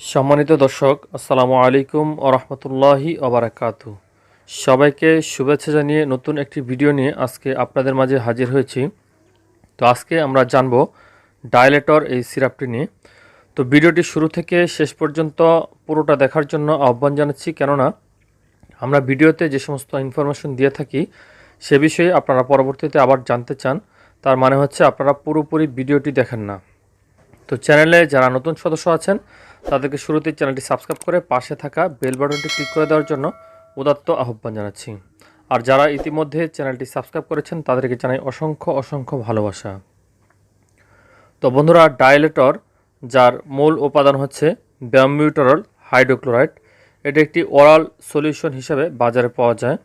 সম্মানিত দর্শক, আসসালামু আলাইকুম রহমতুল্লাহি ওবরাকাতু সবাইকে শুভেচ্ছা জানিয়ে নতুন একটি ভিডিও নিয়ে আজকে আপনাদের মাঝে হাজির হয়েছি। তো আজকে আমরা জানব ডায়লেটর এই সিরাপটি নিয়ে। তো ভিডিওটি শুরু থেকে শেষ পর্যন্ত পুরোটা দেখার জন্য আহ্বান জানাচ্ছি, কেননা আমরা ভিডিওতে যে সমস্ত ইনফরমেশন দিয়ে থাকি, সে বিষয়ে আপনারা পরবর্তীতে আবার জানতে চান। তার মানে হচ্ছে আপনারা পুরোপুরি ভিডিওটি দেখেন না। তো চ্যানেলে যারা নতুন সদস্য আছেন, তাদেরকে শুরুতেই চ্যানেলটি সাবস্ক্রাইব করে পাশে থাকা বেল বাটনটি ক্লিক করে দেওয়ার জন্য উদাত্ত আহ্বান জানাচ্ছি। আর যারা ইতিমধ্যে চ্যানেলটি সাবস্ক্রাইব করেছেন, তাদেরকে জানাই অসংখ্য অসংখ্য ভালোবাসা। তো বন্ধুরা, ডাইলেটর, যার মূল উপাদান হচ্ছে ব্যামিউটারল হাইড্রোক্লোরাইড, এটি একটি ওরাল সলিউশন হিসেবে বাজারে পাওয়া যায়।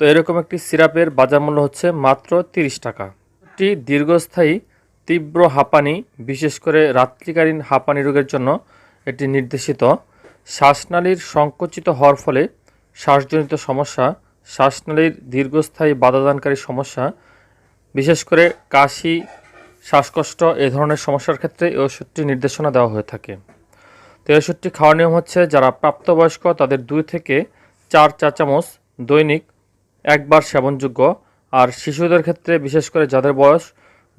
তো এরকম একটি সিরাপের বাজার মূল্য হচ্ছে মাত্র তিরিশ টাকা। এটি দীর্ঘস্থায়ী তীব্র হাঁপানি, বিশেষ করে রাত্রিকালীন হাঁপানি রোগের জন্য এটি নির্দেশিত। শ্বাসনালীর সংকুচিত হওয়ার ফলে শ্বাসজনিত সমস্যা, শ্বাসনালীর দীর্ঘস্থায়ী বাধাদানকারী সমস্যা, বিশেষ করে কাশি, শ্বাসকষ্ট এ ধরনের সমস্যার ক্ষেত্রে এই ওষুধটি নির্দেশনা দেওয়া হয়ে থাকে। তো এই ওষুধটি খাওয়ার নিয়ম হচ্ছে যারা প্রাপ্তবয়স্ক তাদের দুই থেকে চার চা চামচ দৈনিক একবার সেবনযোগ্য, আর শিশুদের ক্ষেত্রে বিশেষ করে যাদের বয়স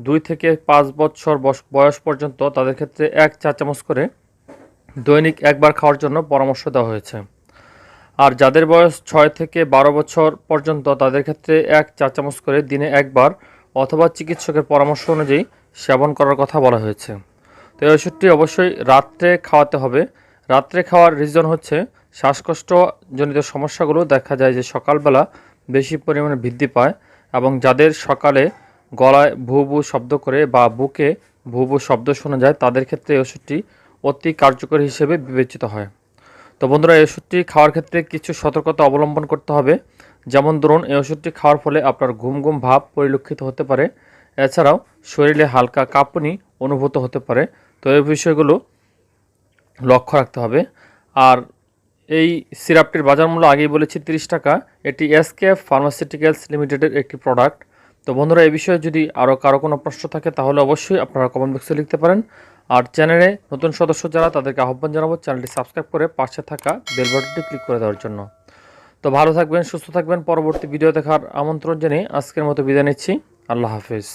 দুই থেকে পাঁচ বছর বয়স- পর্যন্ত তাদের ক্ষেত্রে এক চা চামচ করে দৈনিক একবার খাওয়ার জন্য পরামর্শ দেওয়া হয়েছে। আর যাদের বয়স ছয় থেকে বারো বছর পর্যন্ত তাদের ক্ষেত্রে এক চা চামচ করে দিনে একবার অথবা চিকিৎসকের পরামর্শ অনুযায়ী সেবন করার কথা বলা হয়েছে। তো এই ওষুধটি অবশ্যই রাত্রে খাওয়াতে হবে। রাত্রে খাওয়ার রিজন হচ্ছে শ্বাসকষ্টজনিত সমস্যাগুলো দেখা যায় যে সকালবেলা বেশি পরিমাণে বৃদ্ধি পায় এবং যাদের সকালে গলায় ভু ভু শব্দ করে বা বুকে ভু ভু শব্দ শোনা যায়, তাদের ক্ষেত্রে এই ওষুধটি অতি কার্যকর হিসেবে বিবেচিত হয়। তো বন্ধুরা, এই ওষুধটি খাওয়ার ক্ষেত্রে কিছু সতর্কতা অবলম্বন করতে হবে। যেমন ধরুন, এই ওষুধটি খাওয়ার ফলে আপনার ঘুম ঘুম ভাব পরিলক্ষিত হতে পারে। এছাড়াও শরীরে হালকা কাঁপুনি অনুভূত হতে পারে। তো এই বিষয়গুলো লক্ষ্য রাখতে হবে। আর এই সিরাপটির বাজার মূল্য আগেই বলেছি তিরিশ টাকা। এটি এসকে ফার্মাসিউটিক্যালস লিমিটেডের একটি প্রোডাক্ট। তো বন্ধুরা, এই বিষয়ে যদি আরও কারও কোনো প্রশ্ন থাকে, তাহলে অবশ্যই আপনারা কমেন্ট বক্সে লিখতে পারেন। আর চ্যানেলে নতুন সদস্য যারা, তাদেরকে আহ্বান জানাব চ্যানেলটি সাবস্ক্রাইব করে পাশে থাকা বেল বাটনটি ক্লিক করে দেওয়ার জন্য। তো ভালো থাকবেন, সুস্থ থাকবেন। পরবর্তী ভিডিও দেখার আমন্ত্রণ জানিয়ে আজকের মতো বিদায় নিচ্ছি। আল্লাহ হাফেজ।